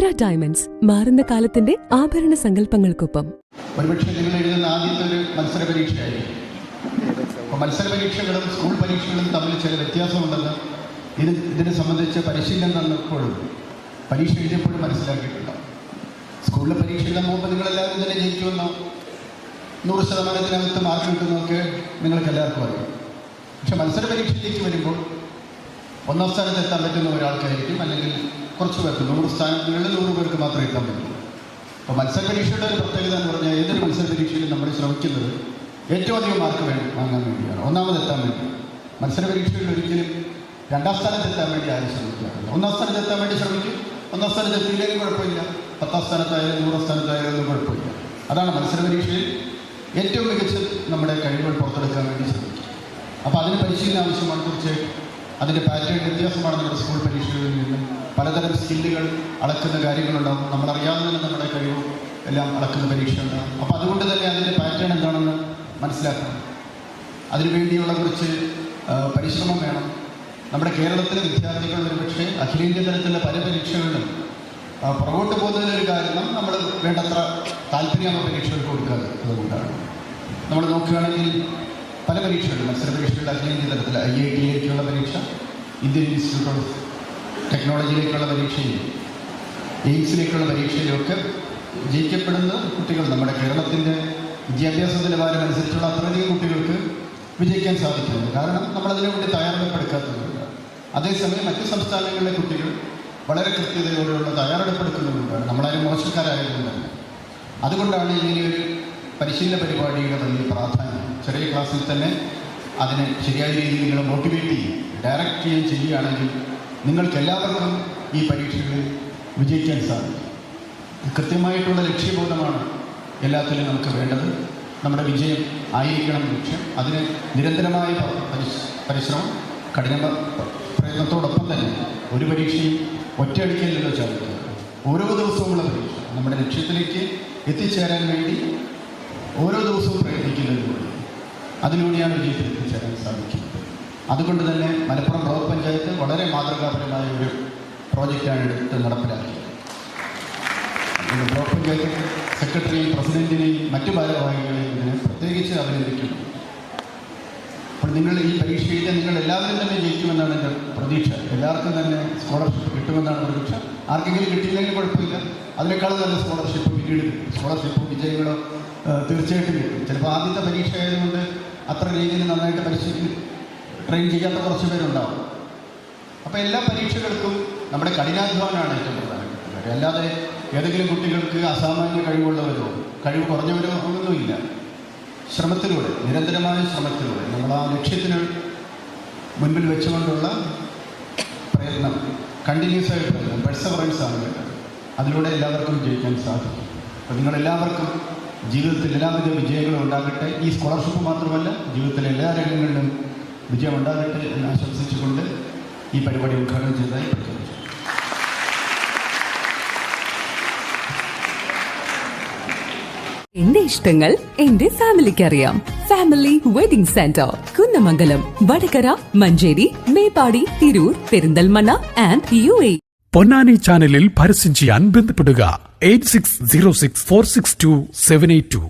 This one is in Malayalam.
ചിത്ര ഡയമണ്ട്സ് മാറുന്ന കാലത്തിന്റെ ആഭരണ സങ്കല്പങ്ങൾക്കൊപ്പം. ഒരുപക്ഷെ നിങ്ങൾ എഴുതുന്ന ആദ്യത്തെ ഒരു മത്സര പരീക്ഷയായിരിക്കും. മത്സര പരീക്ഷകളും സ്കൂൾ പരീക്ഷകളും തമ്മിൽ ചില വ്യത്യാസമുണ്ടെന്ന് ഇത് ഇതിനെ സംബന്ധിച്ച് പരിശീലനം തന്നപ്പോഴും പരീക്ഷ എഴുതിയപ്പോഴും മനസ്സിലാക്കിയിട്ടുണ്ടാവും സ്കൂളിലെ പരീക്ഷ എഴുതാൻ പോകുമ്പോൾ നിങ്ങളെല്ലാവരും തന്നെ ജയിക്കുമെന്നോ നൂറ് ശതമാനത്തിനകത്ത് മാർക്ക് കിട്ടുന്നതൊക്കെ നിങ്ങൾക്ക് എല്ലാവർക്കും അറിയാം. പക്ഷെ മത്സര പരീക്ഷയിലേക്ക് വരുമ്പോൾ ഒന്നാം സ്ഥാനത്ത് എത്താൻ പറ്റുന്ന ഒരാൾക്കായിരിക്കും അല്ലെങ്കിൽ കുറച്ച് പേർക്ക് നൂറ് സ്ഥാനങ്ങളിൽ നൂറ് പേർക്ക് മാത്രമേ എത്താൻ പറ്റൂ. അപ്പോൾ മത്സരപരീക്ഷയുടെ ഒരു പ്രത്യേകത എന്ന് പറഞ്ഞാൽ ഏതൊരു മത്സരപരീക്ഷയിലും നമ്മൾ ശ്രമിക്കുന്നത് ഏറ്റവും അധികം മാർക്ക് വേണ്ടി വാങ്ങാൻ വേണ്ടിയാണ്. ഒന്നാമത് എത്താൻ വേണ്ടി. മത്സര പരീക്ഷയിൽ ഒരിക്കലും രണ്ടാം സ്ഥാനത്തെത്താൻ വേണ്ടി ആരും ശ്രമിക്കാറില്ല. ഒന്നാം സ്ഥാനത്തെത്താൻ വേണ്ടി ശ്രമിക്കും. ഒന്നാം സ്ഥാനത്ത് എത്തിയില്ലെങ്കിൽ കുഴപ്പമില്ല. പത്താം സ്ഥാനത്തായാലും നൂറാം സ്ഥാനത്തായാലും കുഴപ്പമില്ല. അതാണ് മത്സര പരീക്ഷയിൽ ഏറ്റവും മികച്ച നമ്മുടെ കഴിവുകൾ പുറത്തെടുക്കാൻ വേണ്ടി ശ്രമിക്കും അപ്പോൾ അതിന് പരിശീലനം ആവശ്യമാണ് തീർച്ചയായിട്ടും. അതിന്റെ പാറ്റേൺ വ്യത്യാസമാണ് നമ്മുടെ സ്കൂൾ പരീക്ഷകളിൽ നിന്ന് പലതരം സ്കില്ലുകൾ അളക്കുന്ന കാര്യങ്ങളുണ്ടാവും. നമ്മളറിയാവുന്ന നമ്മുടെ കഴിവും എല്ലാം അളക്കുന്ന പരീക്ഷ അപ്പോൾ അതുകൊണ്ട് തന്നെ അതിന്റെ പാറ്റേൺ എന്താണെന്ന് മനസ്സിലാക്കണം. അതിനുവേണ്ടിയുള്ള കുറച്ച് പരിശ്രമം വേണം. നമ്മുടെ കേരളത്തിലെ വിദ്യാർത്ഥികൾ ഒരുപക്ഷെ അഖിലേന്ത്യാ തലത്തിലുള്ള പല പരീക്ഷകളിലും പുറകോട്ട് പോകുന്നതിനൊരു കാരണം നമ്മൾ വേണ്ടത്ര താല്പര്യം ആ പരീക്ഷകൾക്ക് കൊടുക്കാതെ അതുകൊണ്ടാണ്. നമ്മൾ നോക്കുകയാണെങ്കിൽ പല പരീക്ഷകളും മത്സര പരീക്ഷകളുടെ അഖിലേന്ത്യാ തലത്തിൽ ഐ ഐ ടിയിലേക്കുള്ള പരീക്ഷ ഇന്ത്യൻ ഇൻസ്റ്റിറ്റ്യൂട്ട് ഓഫ് ടെക്നോളജിയിലേക്കുള്ള പരീക്ഷയിൽ എയിംസിലേക്കുള്ള പരീക്ഷയിലൊക്കെ ജയിക്കപ്പെടുന്ന കുട്ടികൾ നമ്മുടെ കേരളത്തിന്റെ വിദ്യാഭ്യാസ നിലവാരം അനുസരിച്ചുള്ള അത്രയധികം കുട്ടികൾക്ക് വിജയിക്കാൻ സാധിക്കുന്നുണ്ട് കാരണം നമ്മളതിനു വേണ്ടി തയ്യാറെടുപ്പെടുക്കാത്തതുകൊണ്ട്. അതേസമയം മറ്റ് സംസ്ഥാനങ്ങളിലെ കുട്ടികൾ വളരെ കൃത്യതയോടെയുള്ള തയ്യാറെടുപ്പെടുക്കുന്നതുകൊണ്ടാണ്. നമ്മളാരും മോശക്കാരായതുകൊണ്ടല്ല. അതുകൊണ്ടാണ് ഇങ്ങനെയൊരു പരിശീലന പരിപാടിയുടെ വലിയ പ്രാധാന്യം. ചെറിയ ക്ലാസ്സിൽ തന്നെ അതിനെ ശരിയായ രീതിയിൽ നിങ്ങൾ മോട്ടിവേറ്റ് ചെയ്യും. ഡയറക്റ്റ് ചെയ്യുകയും ചെയ്യുകയാണെങ്കിൽ നിങ്ങൾക്ക് എല്ലാവർക്കും ഈ പരീക്ഷകളിൽ വിജയിക്കാൻ സാധിക്കും. കൃത്യമായിട്ടുള്ള ലക്ഷ്യബോധമാണ് എല്ലാത്തിലും നമുക്ക് വേണ്ടത്. നമ്മുടെ വിജയം ആയിരിക്കണം ലക്ഷ്യം. അതിന് നിരന്തരമായ പരിശ്രമം കഠിന പ്രയത്നത്തോടൊപ്പം തന്നെ ഒരു പരീക്ഷയും ഒറ്റയടിക്കലല്ലോ ചേർക്കുക ഓരോ ദിവസവുമുള്ള പരീക്ഷ. നമ്മുടെ ലക്ഷ്യത്തിലേക്ക് എത്തിച്ചേരാൻ വേണ്ടി ഓരോ ദിവസവും പ്രയത്നിക്കുന്നതിലൂടെ അതിലൂടെയാണ് വിജയത്തിൽ എത്തിച്ചേരാൻ സാധിക്കുന്നത്. അതുകൊണ്ട് തന്നെ മലപ്പുറം ബ്ലോക്ക് പഞ്ചായത്ത് വളരെ മാതൃകാപരമായ ഒരു പ്രോജക്റ്റാണ് എടുത്ത് നടപ്പിലാക്കിയത്. ബ്ലോക്ക് പഞ്ചായത്ത് സെക്രട്ടറിയും പ്രസിഡന്റിനെയും മറ്റു ഭാരവാഹികളെയും ഇതിനെ പ്രത്യേകിച്ച് അഭിനന്ദിക്കുന്നു. അപ്പോൾ നിങ്ങൾ ഈ പരീക്ഷയിൽ നിങ്ങൾ എല്ലാവരും തന്നെ ജയിക്കുമെന്നാണ് എന്റെ പ്രതീക്ഷ. എല്ലാവർക്കും തന്നെ സ്കോളർഷിപ്പ് കിട്ടുമെന്നാണ് പ്രതീക്ഷ. ആർക്കെങ്കിലും കിട്ടിയില്ലെങ്കിൽ കുഴപ്പമില്ല. അതിനേക്കാൾ നല്ല സ്കോളർഷിപ്പ് പിന്നീട് സ്കോളർഷിപ്പ് വിജയങ്ങളോ തീർച്ചയായിട്ടും കിട്ടും. ചിലപ്പോൾ ആദ്യത്തെ പരീക്ഷ ആയതുകൊണ്ട് അത്ര രീതിയിൽ നന്നായിട്ട് പരിശീലനം ട്രെയിൻ ചെയ്യാത്ത കുറച്ച് പേരുണ്ടാവും. അപ്പോൾ എല്ലാ പരീക്ഷകൾക്കും നമ്മുടെ കഠിനാധ്വാനമാണ് ഏറ്റവും പ്രധാനപ്പെട്ട കാര്യം അല്ലാതെ ഏതെങ്കിലും കുട്ടികൾക്ക് അസാമാന്യ കഴിവുള്ളവരോ കഴിവ് കുറഞ്ഞവരോ ഒന്നുമില്ല. ശ്രമത്തിലൂടെ നിരന്തരമായ ശ്രമത്തിലൂടെ നമ്മൾ ആ ലക്ഷ്യത്തിന് മുൻപിൽ വെച്ചുകൊണ്ടുള്ള പ്രയത്നം കണ്ടിന്യൂസ് ആയിട്ട് പ്രയത്നം പെർസവറൻസ് ആണ് അതിലൂടെ എല്ലാവർക്കും വിജയിക്കാൻ സാധിക്കും. അപ്പോൾ നിങ്ങളെല്ലാവർക്കും ജീവിതത്തിൽ എല്ലാവിധ വിജയങ്ങളും ഉണ്ടാകട്ടെ. ഈ സ്കോളർഷിപ്പ് മാത്രമല്ല ജീവിതത്തിലെ എല്ലാ രംഗങ്ങളിലും വിജയം ഉണ്ടാകട്ടെ എന്ന് ആശംസിച്ചുകൊണ്ട് ഈ പരിപാടി ഉദ്ഘാടനം ചെയ്തതായി പ്രഖ്യാപിച്ചു എന്റെ ഇഷ്ടങ്ങൾ എന്റെ ഫാമിലിക്ക് അറിയാം family wedding centre Kunnamangalam Vadakara Manjeri Meppadi Tirur Perinthalmanna and U A. Ponnani ചാനലിൽ പരസ്യം ചെയ്യാൻ ബന്ധപ്പെടുക. Eight six zero six four six two seven eight two.